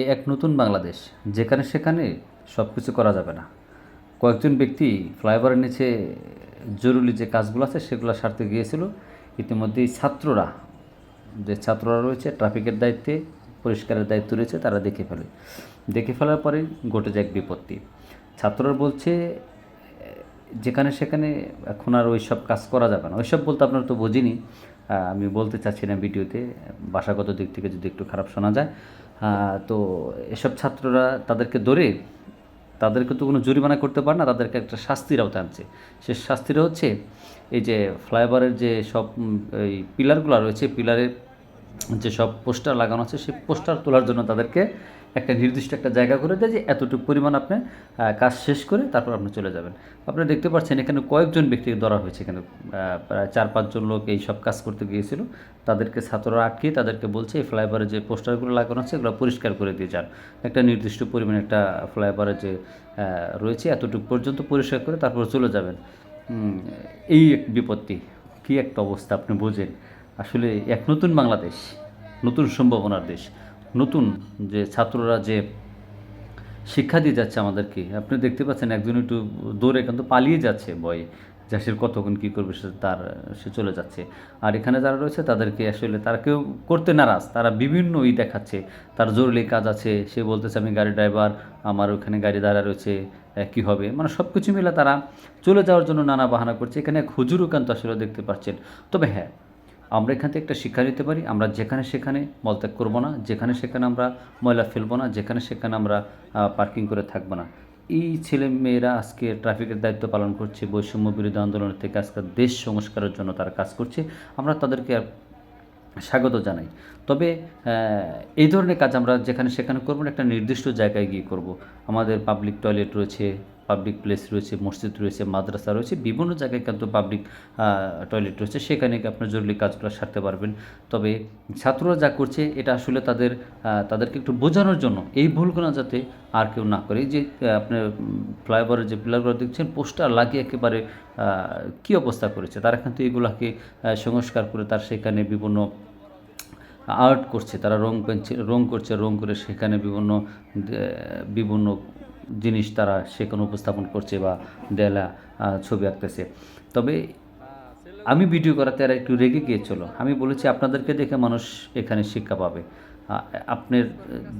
এ এক নতুন বাংলাদেশ। যেখানে সেখানে সব কিছু করা যাবে না। কয়েকজন ব্যক্তি ফ্লাইওভারের নিচে জরুরি যে কাজগুলো আছে সেগুলো সারতে গিয়েছিল। ইতিমধ্যেই ছাত্ররা, যে ছাত্ররা রয়েছে, ট্রাফিকের দায়িত্বে, পরিষ্কারের দায়িত্ব রয়েছে, তারা দেখে ফেলে। দেখে ফেলার পরে ঘটে যায় এক বিপত্তি। ছাত্ররা বলছে, যেখানে সেখানে এখন আর ওই সব কাজ করা যাবে না। ওইসব বলতে আপনারা তো বুঝিনি। আমি বলতে চাচ্ছি না ভিডিওতে। ভাষাগত দিক থেকে যদি একটু খারাপ শোনা যায়। তো এসব ছাত্ররা তাদেরকে ধরে তাদেরকে তো কোনো জরিমানা করতে পারে না, তাদেরকে একটা শাস্তির আওতায় আনছে। সে শাস্তিটা হচ্ছে এই যে ফ্লাইওভারের যে সব এই পিলারগুলো রয়েছে পিলারের যে সব পোস্টার লাগানো আছে সেই পোস্টার তোলার জন্য তাদেরকে একটা নির্দিষ্ট একটা জায়গা করে দেয় যে এতটুকু পরিমাণ আপনি কাজ শেষ করে তারপর আপনি চলে যাবেন। আপনারা দেখতে পাচ্ছেন এখানে কয়েকজন ব্যক্তিকে ধরা হয়েছে এখানে প্রায় চার পাঁচজন লোক এই সব কাজ করতে গিয়েছিল। তাদেরকে ছাত্ররা আটকে তাদেরকে বলছে, এই ফ্লাইওভারে যে পোস্টারগুলো লাগানো আছে, এগুলো পরিষ্কার করে দিয়ে যান। একটা নির্দিষ্ট পরিমাণে একটা ফ্লাইওভারে যে রয়েছে এতটুকু পর্যন্ত পরিষ্কার করে তারপর চলে যাবেন। এই এক বিপত্তি, কী একটা অবস্থা আপনি বোঝেন। আসলে এক নতুন বাংলাদেশ, নতুন সম্ভাবনার দেশ। নতুন যে ছাত্ররা যে শিক্ষা দিয়ে যাচ্ছে আমাদেরকে। আপনি দেখতে পাচ্ছেন একজন একটু দৌড়ে কিন্তু পালিয়ে যাচ্ছে বয়ে যা সে কতক্ষণ কী করবে সে তার, সে চলে যাচ্ছে। আর এখানে যারা রয়েছে তাদেরকে আসলে তারা কেউ করতে নারাজ। তারা বিভিন্ন ই দেখাচ্ছে। তার জরুরি কাজ আছে। সে বলতেছে, আমি গাড়ি ড্রাইভার, আমার ওখানে গাড়ি দাঁড়া রয়েছে। কী হবে? মানে সব কিছু মিলে তারা চলে যাওয়ার জন্য নানা বাহানা করছে। এখানে এক হুজুরও কিন্তু আসলে দেখতে পাচ্ছেন। তবে হ্যাঁ আমরা এখান থেকে একটা শিক্ষা নিতে পারি। আমরা যেখানে সেখানে মলত্যাগ করব না, যেখানে সেখানে আমরা ময়লা ফেলব না, যেখানে সেখানে আমরা পার্কিং করে থাকব না। এই ছেলে মেয়েরা আজকে ট্রাফিকের দায়িত্ব পালন করছে, বৈষম্য বিরোধী আন্দোলনের থেকে আজকে দেশ সংস্কারের জন্য তারা কাজ করছে। আমরা তাদেরকে স্বাগত জানাই। তবে এই ধরনের কাজ আমরা যেখানে সেখানে করব একটা নির্দিষ্ট জায়গায় গিয়ে করব। আমাদের পাবলিক টয়লেট রয়েছে পাবলিক প্লেস রয়েছে, মসজিদ রয়েছে, মাদ্রাসা রয়েছে, বিভিন্ন জায়গায় কিন্তু পাবলিক টয়লেট রয়েছে। সেখানে আপনার জরুরি কাজগুলো সারতে পারবেন। তবে ছাত্ররা যা করছে, এটা আসলে তাদের তাদেরকে একটু বোঝানোর জন্য এই ভুলগুলো যাতে আর কেউ না করে। যে আপনার ফ্লাইওভারের যে পিলারগুলো দেখছেন, পোস্টার লাগিয়ে একেবারে কী অবস্থা করেছে? তারা কিন্তু এগুলাকে সংস্কার করে তার সেখানে বিভিন্ন আর্ট করছে। তারা রং পেন্সিল রং করছে, রং করে সেখানে বিভিন্ন বিভিন্ন জিনিস তারা সেখানে উপস্থাপন করছে বা দেলা ছবি আঁকতেছে। তবে আমি ভিডিও করাতে আর একটু রেগে গিয়েছিল আমি বলেছি, আপনাদেরকে দেখে মানুষ এখানে শিক্ষা পাবে। আপনার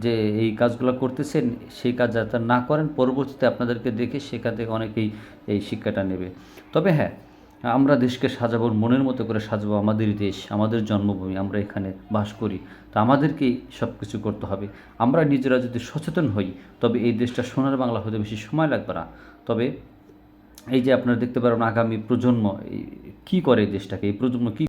যে এই কাজগুলো করতেছেন, সেই কাজ যাতে না করেন, পরবর্তীতে আপনাদেরকে দেখে সেখান থেকে অনেকেই এই শিক্ষাটা নেবে। তবে হ্যাঁ আমরা দেশকে সাজাবো মনের মতো করে সাজাবো আমাদেরই দেশ, আমাদের জন্মভূমি, আমরা এখানে বাস করি। তো আমাদেরকেই সব কিছু করতে হবে। আমরা নিজেরা যদি সচেতন হই, তবে এই দেশটা সোনার বাংলা হতে বেশি সময় লাগবে না। তবে এই যে আপনারা দেখতে পারেন আগামী প্রজন্ম কী করে এই দেশটাকে, এই প্রজন্ম কী